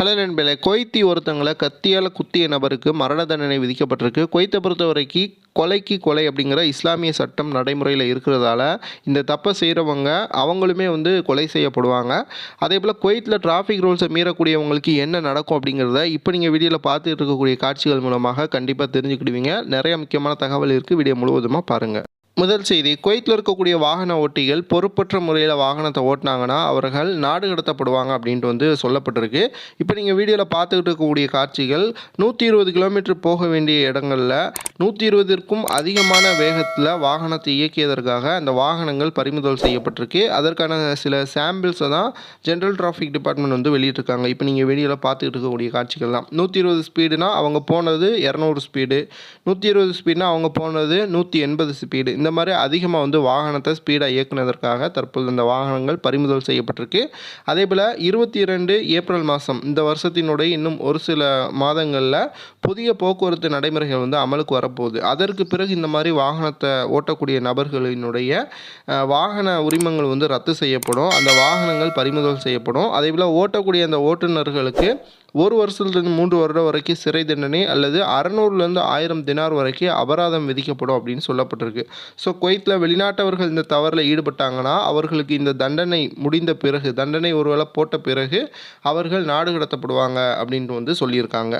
Hello நண்பர்களே கொய்த்தி ஒருத்தங்களை கத்தியால் குத்திய நபருக்கு மரண தண்டனை விதிக்கப்பட்டிருக்கு. கொய்த்தை பொறுத்த வரைக்கும் கொலைக்கு கொலை அப்படிங்கிற இஸ்லாமிய சட்டம் நடைமுறையில் இருக்கிறதால இந்த தப்பை செய்கிறவங்க அவங்களுமே வந்து கொலை செய்யப்படுவாங்க. அதே போல் குவைத்தில் டிராஃபிக் ரூல்ஸை மீறக்கூடியவங்களுக்கு என்ன நடக்கும் அப்படிங்கிறத இப்போ நீங்கள் வீடியோவில் பார்த்துட்டு இருக்கக்கூடிய காட்சிகள் மூலமாக கண்டிப்பாக தெரிஞ்சுக்கிடுவீங்க. நிறைய முக்கியமான தகவல் இருக்குது வீடியோ முழுவதுமாக பாருங்கள் முதல் செய்தி குவைத்தில் இருக்கக்கூடிய வாகன ஓட்டிகள் பொறுப்பற்ற முறையில் வாகனத்தை ஓட்டினாங்கன்னா அவர்கள் நாடு கடத்தப்படுவாங்க அப்படின்ட்டு வந்து சொல்லப்பட்டிருக்கு. இப்போ நீங்கள் வீடியோவில் பார்த்துக்கிட்டு இருக்கக்கூடிய காட்சிகள் நூற்றி இருபது கிலோமீட்டர் போக வேண்டிய இடங்களில் நூற்றி இருபதிற்கும் அதிகமான வேகத்தில் வாகனத்தை இயக்கியதற்காக அந்த வாகனங்கள் பறிமுதல் செய்யப்பட்டிருக்கு. அதற்கான சில சாம்பிள்ஸை தான் ஜென்ரல் டிராஃபிக் டிபார்ட்மெண்ட் வந்து வெளியிட்டிருக்காங்க. இப்போ நீங்கள் வீடியோவில் பார்த்துக்கிட்டு இருக்கக்கூடிய காட்சிகள் தான் நூற்றி இருபது ஸ்பீடுனா அவங்க போனது இரநூறு ஸ்பீடு நூற்றி இருபது ஸ்பீடுனா அவங்க போனது நூற்றி எண்பது ஸ்பீடு இந்த மாதிரி அதிகமாக வந்து வாகனத்தை ஸ்பீடாக இயக்குனதற்காக தற்போது இந்த வாகனங்கள் பறிமுதல் செய்யப்பட்டிருக்கு. அதே போல் இருபத்தி இரண்டு ஏப்ரல் மாதம் இந்த வருஷத்தினுடைய இன்னும் ஒரு சில மாதங்களில் புதிய போக்குவரத்து நடைமுறைகள் வந்து அமலுக்கு வரப்போகுது. அதற்கு பிறகு இந்த மாதிரி வாகனத்தை ஓட்டக்கூடிய நபர்களினுடைய வாகன உரிமங்கள் வந்து ரத்து செய்யப்படும். அந்த வாகனங்கள் பறிமுதல் செய்யப்படும். அதே போல் ஓட்டக்கூடிய அந்த ஓட்டுநர்களுக்கு ஒரு வருஷத்துலேருந்து மூன்று வருடம் வரைக்கும் சிறை தண்டனை அல்லது அறநூறுலேருந்து ஆயிரம் தினார் வரைக்கும் அபராதம் விதிக்கப்படும் அப்படின்னு சொல்லப்பட்டிருக்கு. ஸோ குவைத்தில் வெளிநாட்டவர்கள் இந்த தவறில் ஈடுபட்டாங்கன்னா அவர்களுக்கு இந்த தண்டனை முடிந்த பிறகு தண்டனை ஒருவேளை போட்ட பிறகு அவர்கள் நாடு கடத்தப்படுவாங்க அப்படின்ட்டு வந்து சொல்லியிருக்காங்க.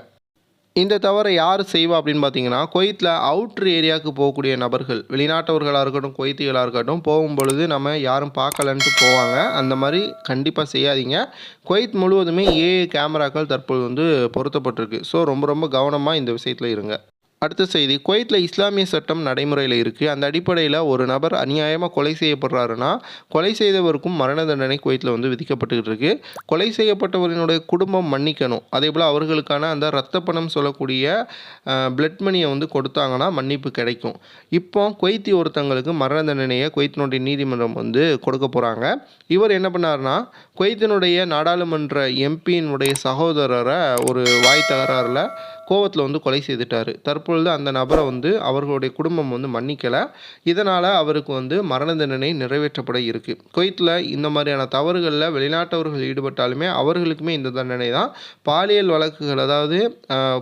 இந்த தவறை யார் செய்வா அப்படின்னு பார்த்தீங்கன்னா குவைத்தில் அவுட்ரு ஏரியாவுக்கு போகக்கூடிய நபர்கள் வெளிநாட்டவர்களாக இருக்கட்டும் குவைத்திகளாக இருக்கட்டும் போகும்பொழுது நம்ம யாரும் பார்க்கலன்ட்டு போவாங்க. அந்த மாதிரி கண்டிப்பாக செய்யாதீங்க. குவைத் முழுவதுமே ஏ கேமராக்கள் தற்போது வந்து பொருத்தப்பட்டிருக்கு. ஸோ ரொம்ப ரொம்ப கவனமாக இந்த விஷயத்தில் இருங்க. அடுத்த செய்தி. குவைத்தில் இஸ்லாமிய சட்டம் நடைமுறையில் இருக்குது அந்த அடிப்படையில் ஒரு நபர் அநியாயமாக கொலை செய்யப்படுறாருன்னா கொலை செய்தவருக்கும் மரண தண்டனை குவைத்தில் வந்து விதிக்கப்பட்டுக்கிட்டு இருக்கு. கொலை செய்யப்பட்டவரினுடைய குடும்பம் மன்னிக்கணும். அதே போல் அவர்களுக்கான அந்த ரத்த பணம் சொல்லக்கூடிய பிளட் மணியை வந்து கொடுத்தாங்கன்னா மன்னிப்பு கிடைக்கும். இப்போ குவைத்தி ஒருத்தங்களுக்கு மரண தண்டனையை குவைத்தினுடைய நீதிமன்றம் வந்து கொடுக்க போகிறாங்க இவர் என்ன பண்ணாருன்னா குவைத்தினுடைய நாடாளுமன்ற எம்பியினுடைய சகோதரரை ஒரு வாய் தகராறில் கோவத்தில் வந்து கொலை செய்துட்டார். தற்பொழுது அந்த நபரை வந்து அவர்களுடைய குடும்பம் வந்து மன்னிக்கலை. இதனால் அவருக்கு வந்து மரண தண்டனை நிறைவேற்றப்பட இருக்குது குவைத்தில் இந்த மாதிரியான தவறுகளில் வெளிநாட்டவர்கள் ஈடுபட்டாலுமே அவர்களுக்குமே இந்த தண்டனை தான். பாலியல் வழக்குகள் அதாவது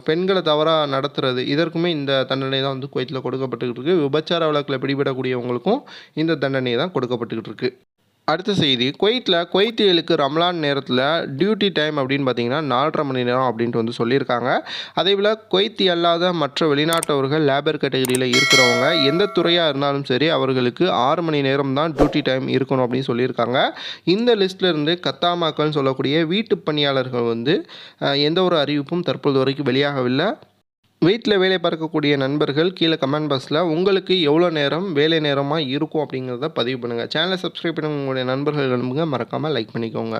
பெண்களை தவறாக நடத்துறது இதற்குமே இந்த தண்டனை தான் வந்து குவைத்தில் கொடுக்கப்பட்டுக்கிட்டு இருக்குது விபச்சார வழக்கில் பிடிபடக்கூடியவங்களுக்கும் இந்த தண்டனை தான் கொடுக்கப்பட்டுக்கிட்டு இருக்குது அடுத்த செய்தி. குவைத்தில் குவைத்தியலுக்கு ரம்லான் நேரத்தில் டியூட்டி டைம் அப்படின்னு பார்த்தீங்கன்னா நாலரை மணி நேரம் அப்படின்ட்டு வந்து சொல்லியிருக்காங்க. அதே போல் குவைத்தி அல்லாத மற்ற வெளிநாட்டவர்கள் லேபர் கேட்டகரியில் இருக்கிறவங்க எந்த துறையாக இருந்தாலும் சரி அவர்களுக்கு ஆறு மணி நேரம் தான் டியூட்டி டைம் இருக்கணும் அப்படின்னு சொல்லியிருக்காங்க. இந்த லிஸ்ட்டில் இருந்து கத்தாமாக்கள்னு சொல்லக்கூடிய வீட்டு பணியாளர்கள் வந்து எந்த ஒரு அறிவிப்பும் தற்போது வரைக்கும் வெளியாகவில்லை. வீட்டில் வேலை பார்க்கக்கூடிய நண்பர்கள் கீழே கமெண்ட் பாக்ஸில் உங்களுக்கு எவ்வளோ நேரம் வேலை நேரமாக இருக்கும் அப்படிங்கிறத பதிவு பண்ணுங்கள் சேனலை சப்ஸ்கிரைப் பண்ணுங்க. உங்களுடைய நண்பர்கள் அனுப்புங்க மறக்காமல் லைக் பண்ணிக்கோங்க.